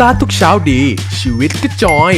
ตาร์ททุกเช้าดี ชีวิตก็จอย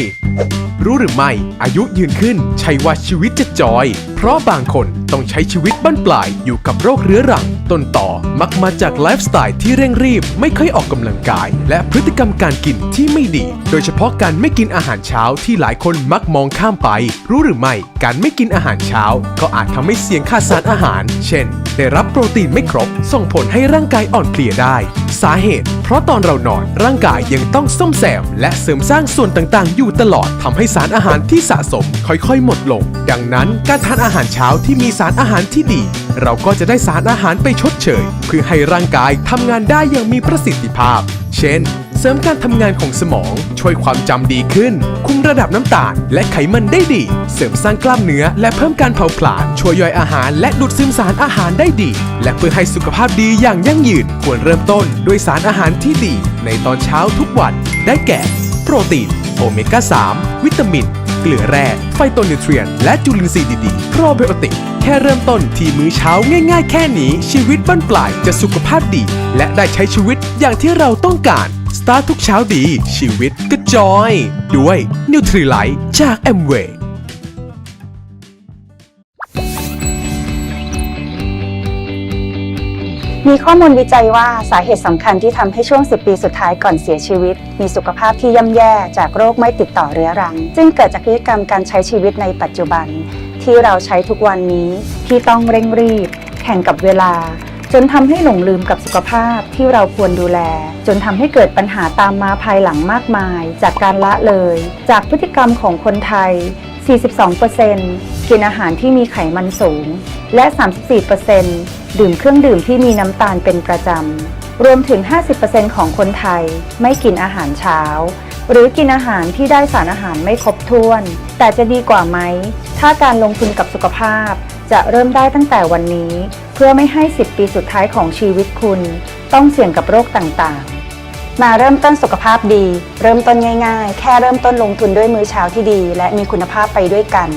รู้หรือไม่ อายุยืนขึ้น ใช่ว่าชีวิตจะจอย เพราะบางคนต้องใช้ชีวิตบั้นปลายอยู่กับโรคเรื้อรัง ต้นต่อมักมาจากไลฟ์สไตล์ที่เร่งรีบ ไม่ค่อยออกกำลังกาย และพฤติกรรมการกินที่ไม่ดี โดยเฉพาะการไม่กินอาหารเช้าที่หลายคนมักมองข้ามไป รู้หรือไม่ การไม่กินอาหารเช้า ก็อาจทำให้เสี่ยงขาดสารอาหาร เช่น ได้รับโปรตีนไม่ครบ ส่งผลให้ร่างกายอ่อนเพลียได้ สาเหตุ เพราะตอนเรานอนร่างกายยังต้องซ่อมแซม และเสริมสร้างส่วนต่างๆ อยู่ตลอดทำให้สารอาหารที่สะสม ค่อยๆ หมดลง ดังนั้นการทานอาหารเช้าที่มีสารอาหารที่ดี เราก็จะได้สารอาหารไปชดเชย เพื่อให้ร่างกายทำงานได้อย่างมีประสิทธิภาพ เช่น เสริมการทำงานของสมอง ช่วยความจำดีขึ้น คุมระดับน้ำตาล และไขมันได้ดี เสริมสร้างกล้ามเนื้อ และเพิ่มการเผาผลาญช่วยย่อยอาหาร และดูดซึมสารอาหารได้ดี และเพื่อให้สุขภาพดีอย่างยั่งยืนควรเริ่มต้นด้วยสารอาหารที่ดี ในตอนเช้าทุกวันได้แก่ โปรตีนโอเมก้า 3 วิตามิน เกลือแร่ไฟโตนิวเทรียนและจุลินทรีย์ดีๆโปรไบโอติก แค่เริ่มต้นที่มื้อเช้าง่ายๆ แค่นี้ ชีวิตบ้านปลายจะสุขภาพดี และได้ใช้ชีวิตอย่างที่เราต้องการ สตาร์ททุกเช้าดี ชีวิตก็จอย ด้วยนิวทรีไลท์จากแอมเวย์ มีข้อมูลวิจัยว่าสาเหตุสำคัญที่ทำให้ช่วง 10 ปีสุดท้ายก่อนเสียชีวิต มีสุขภาพที่ย่ำแย่จากโรคไม่ติดต่อเรื้อรัง ซึ่งเกิดจากพฤติกรรมการใช้ชีวิตในปัจจุบัน ที่เราใช้ทุกวันนี้ที่ต้องเร่งรีบ แข่งกับเวลา จนทำให้หลงลืมกับสุขภาพที่เราควรดูแล จนทำให้เกิดปัญหาตามมาภายหลังมากมาย จากการละเลย จากพฤติกรรมของคนไทย 42%กินอาหารที่มีไขมันสูง และ 34%ดื่มเครื่องดื่มที่มีน้ำตาลเป็นประจำ รวมถึง 50%ของคนไทยไม่กินอาหารเช้า หรือกินอาหารที่ได้สารอาหารไม่ครบถ้วน แต่จะดีกว่าไหม ถ้าการลงทุนกับสุขภาพ จะเริ่มได้ตั้งแต่วันนี้ เพื่อไม่ให้ 10 ปีสุดท้ายของชีวิตคุณ ต้องเสี่ยงกับโรคต่างๆ มาเริ่มต้นสุขภาพดี เริ่มต้นง่ายๆ แค่เริ่มต้นลงทุนด้วยมื้อเช้าที่ดี และมีคุณภาพไปด้วยกัน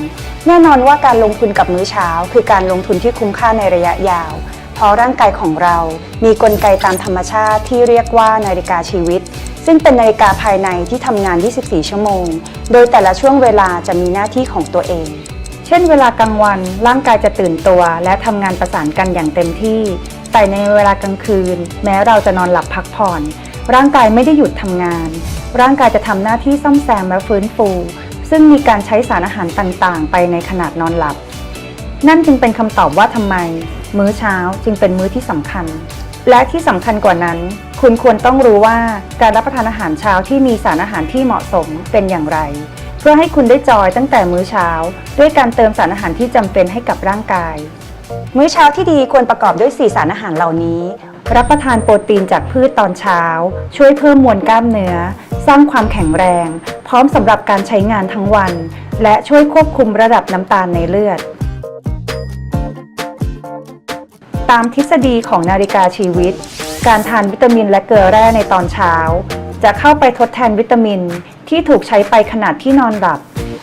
แน่นอนว่าการลงทุนกับมื้อเช้า คือการลงทุนที่คุ้มค่าในระยะยาว เพราะร่างกายของเรา มีกลไกตามธรรมชาติที่เรียกว่านาฬิกาชีวิต ซึ่งเป็นนาฬิกาภายในที่ทำงาน 24 ชั่วโมง โดยแต่ละช่วงเวลาจะมีหน้าที่ของตัวเองเช่นเวลากลางวันร่างกายจะตื่นตัวและทำงานประสานกันอย่างเต็มที่ แต่ในเวลากลางคืน แม้เราจะนอนหลับพักผ่อน ร่างกายไม่ได้หยุดทำงาน ร่างกายจะทำหน้าที่ซ่อมแซมและฟื้นฟู ซึ่งมีการใช้สารอาหารต่างๆ ไปในขณะนอนหลับ นั่นจึงเป็นคำตอบว่าทำไม มื้อเช้าจึงเป็นมื้อที่สำคัญ และที่สำคัญกว่านั้น คุณควรต้องรู้ว่าการรับประทานอาหารเช้าที่มีสารอาหารที่เหมาะสมเป็นอย่างไร เพื่อให้คุณได้จอยตั้งแต่มื้อเช้า ด้วยการเติมสารอาหารที่จำเป็นให้กับร่างกาย มื้อเช้าที่ดีควรประกอบด้วย4สารอาหารเหล่านี้ รับประทานโปรตีนจากพืชตอนเช้า ช่วยเพิ่มมวลกล้ามเนื้อ สร้างความแข็งแรง พร้อมสำหรับการใช้งานทั้งวัน และช่วยควบคุมระดับน้ำตาลในเลือด ตามทฤษฎีของนาฬิกาชีวิต การทานวิตามินและเกลือแร่ในตอนเช้า จะเข้าไปทดแทนวิตามินที่ถูกใช้ไปขณะที่นอนหลับ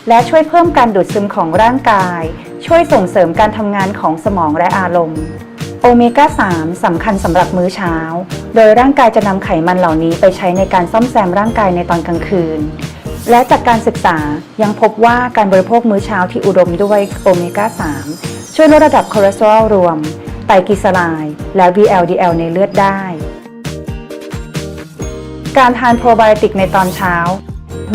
และช่วยเพิ่มการดูดซึมของร่างกาย ช่วยส่งเสริมการทำงานของสมองและอารมณ์ โอเมก้า 3 สำคัญสำหรับมื้อเช้า โดยร่างกายจะนำไขมันเหล่านี้ไปใช้ในการซ่อมแซมร่างกายในตอนกลางคืน และจากการศึกษายังพบว่าการบริโภคมื้อเช้าที่อุดมด้วยโอเมก้า 3 ช่วยลดระดับคอเลสเตอรอลรวม ไตรกลีเซอไรด์และ VLDL ในเลือดได้ การทานโปรไบโอติกในตอนเช้า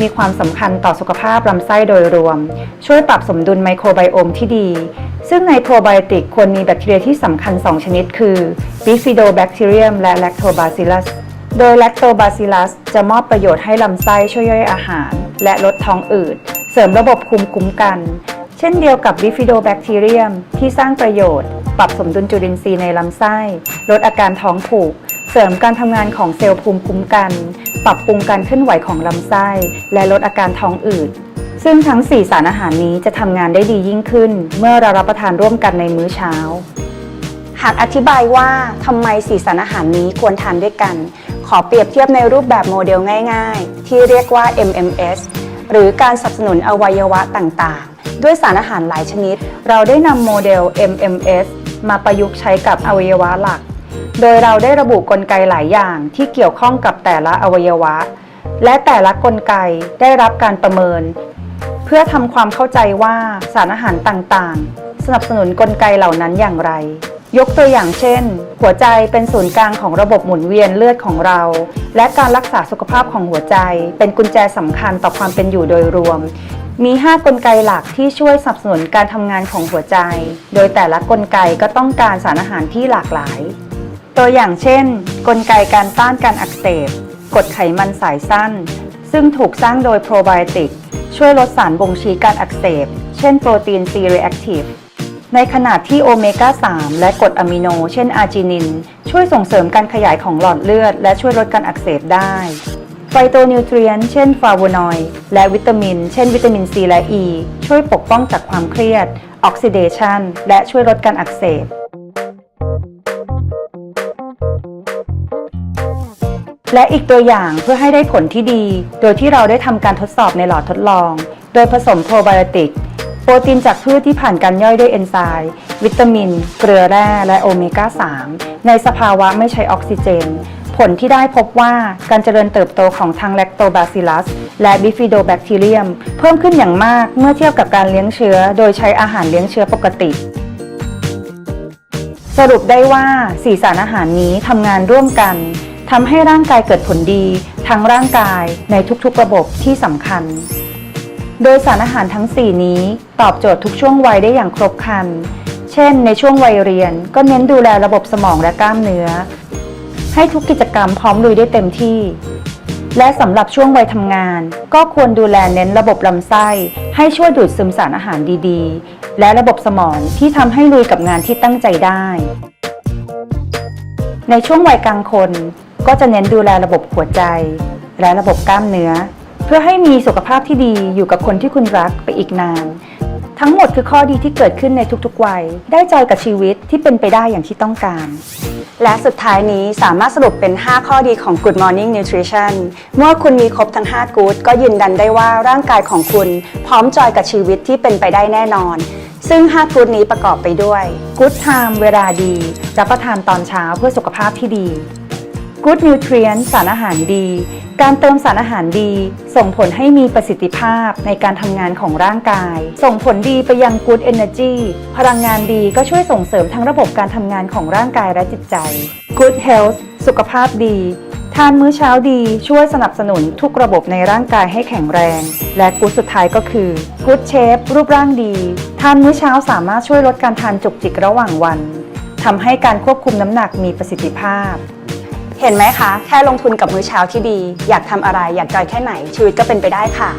มีความสำคัญต่อสุขภาพลำไส้โดยรวม ช่วยปรับสมดุลไมโครไบโอมที่ดี ซึ่งในโปรไบโอติกควรมีแบคทีเรียที่สำคัญ 2 ชนิดคือ Bifidobacterium และ Lactobacillus โดย Lactobacillus จะมอบประโยชน์ให้ลำไส้ช่วยย่อยอาหาร และลดท้องอืด เสริมระบบภูมิคุ้มกัน เช่นเดียวกับ Bifidobacterium ที่สร้างประโยชน์ ปรับสมดุลจุลินทรีย์ในลำไส้ ลดอาการท้องผูก เสริมการทำงานของเซลล์ภูมิคุ้มกัน ปรับปรุงการเคลื่อนไหวของลำไส้ และลดอาการท้องอืด ซึ่งทั้ง 4 สารอาหารนี้จะทำงานได้ดียิ่งขึ้น เมื่อเรารับประทานร่วมกันในมื้อเช้า หากอธิบายว่าทำไมสีสารอาหารนี้ควรทานด้วยกัน ขอเปรียบเทียบในรูปแบบโมเดลง่าย ๆ ที่เรียกว่า MMS หรือการสนับสนุนอวัยวะต่างๆ ด้วยสารอาหารหลายชนิด เราได้นำโมเดล MMS มาประยุกต์ใช้กับอวัยวะหลัก โดยเราได้ระบุกลไกหลายอย่างที่เกี่ยวข้องกับแต่ละอวัยวะ และแต่ละกลไกได้รับการประเมิน เพื่อทำความเข้าใจว่าสารอาหารต่างๆ สนับสนุนกลไกเหล่านั้นอย่างไร ยกตัวอย่างเช่น หัวใจเป็นศูนย์กลางของระบบหมุนเวียนเลือดของเรา และการรักษาสุขภาพของหัวใจ เป็นกุญแจสำคัญต่อความเป็นอยู่โดยรวมมี 5 กลไกหลักที่ช่วยสนับสนุนการทำงานของหัวใจ โดยแต่ละกลไกก็ต้องการสารอาหารที่หลากหลาย ตัวอย่างเช่น กลไกการต้านการอักเสบกรดไขมันสายสั้น ซึ่งถูกสร้างโดยโปรไบโอติก ช่วยลดสารบ่งชี้การอักเสบ เช่นโปรตีน C reactive ในขณะที่โอเมก้า 3 และกรดอะมิโน เช่นอาร์จินิน ช่วยส่งเสริมการขยายของหลอดเลือด และช่วยลดการอักเสบได้ไฟโตนิวเทรียนเช่นฟลาโวนอยด์และวิตามิน เช่นวิตามินซีและอ e, ีช่วยปกป้องจากความเครียด ออกซิเดชันและช่วยลดการอักเสบ และอีกตัวอย่างเพื่อให้ได้ผลที่ดี โดยที่เราได้ทำการทดสอบในหลอดทดลอง โดยผสมโปรไบโอติก โปรตีนจากพืชที่ผ่านการย่อยด้วยเอนไซม์ วิตามิน เกลือแร่และโอเมก้า 3 ในสภาวะไม่ใช้ออกซิเจน ผลที่ได้พบว่าการเจริญเติบโตของทั้งแลคโตบาซิลัสและบิฟิโดแบคทีเรียม เพิ่มขึ้นอย่างมากเมื่อเทียบกับการเลี้ยงเชื้อ โดยใช้อาหารเลี้ยงเชื้อปกติสรุปได้ว่าสีสารอาหารนี้ทำงานร่วมกัน ทำให้ร่างกายเกิดผลดีทั้งร่างกายในทุกๆระบบที่สำคัญ โดยสารอาหารทั้ง 4 นี้ตอบโจทย์ทุกช่วงวัยได้อย่างครบครัน เช่น ในช่วงวัยเรียนก็เน้นดูแลระบบสมองและกล้ามเนื้อ ให้ทุกกิจกรรมพร้อมลุยได้เต็มที่ และสำหรับช่วงวัยทำงาน ก็ควรดูแลเน้นระบบลำไส้ ให้ช่วยดูดซึมสารอาหารดีๆ และระบบสมองที่ทำให้ลุยกับงานที่ตั้งใจได้ในช่วงวัยกลางคน ก็จะเน้นดูแลระบบหัวใจ และระบบกล้ามเนื้อ เพื่อให้มีสุขภาพที่ดีอยู่กับคนที่คุณรักไปอีกนาน ทั้งหมดคือข้อดีที่เกิดขึ้นในทุกๆวัย ได้จอยกับชีวิตที่เป็นไปได้อย่างที่ต้องการ และสุดท้ายนี้สามารถสรุปเป็น 5 ข้อดีของ Good Morning Nutrition เมื่อคุณมีครบทั้ง5 Good ก็ยืนยันได้ว่าร่างกายของคุณพร้อมจอยกับชีวิตที่เป็นไปได้แน่นอนซึ่ง5 Good นี้ประกอบไปด้วย Good Time เวลาดี รับประทานตอนเช้าเพื่อสุขภาพที่ดี Good Nutrient สารอาหารดี การเติมสารอาหารดี ส่งผลให้มีประสิทธิภาพในการทำงานของร่างกาย ส่งผลดีไปยัง Good Energy พลังงานดีก็ช่วยส่งเสริมทั้งระบบการทำงานของร่างกายและจิตใจ Good Health สุขภาพดี ทานมื้อเช้าดีช่วยสนับสนุนทุกระบบในร่างกายให้แข็งแรง และกู d สุดท้ายก็คือ Good Shape รูปร่างดี ทานมื้อเช้าสามารถช่วยลดการทานจุกจิกระหว่างวันทำให้การควบคุมน้ำหนักมีประสิทธิภาพ เห็นไหมคะ แค่ลงทุนกับมื้อเช้าที่ดี อยากทำอะไรอยากจอยแค่ไหน ชีวิตก็เป็นไปได้ค่ะ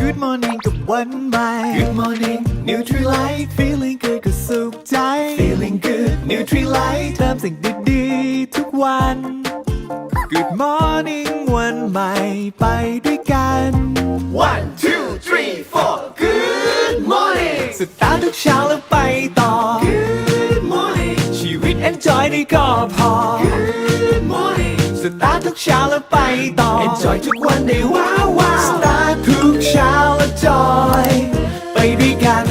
Good morning กับวันใหม่ Good morning Nutrilite feeling good ก็สุขใจ Feeling good Nutrilite ใหม่ไปด้วยกัน One two three four Good morning สตาร์ททุกเช้าแล้วไปต่อ Good morning ชีวิต enjoy ได้ก็พอ Good morning สตาร์ททุกเช้าแล้วไปต่อ Enjoy ทุกวันได้ว้าวว้าวสตาร์ททุกเช้าแล้วจอย ไปด้วยกัน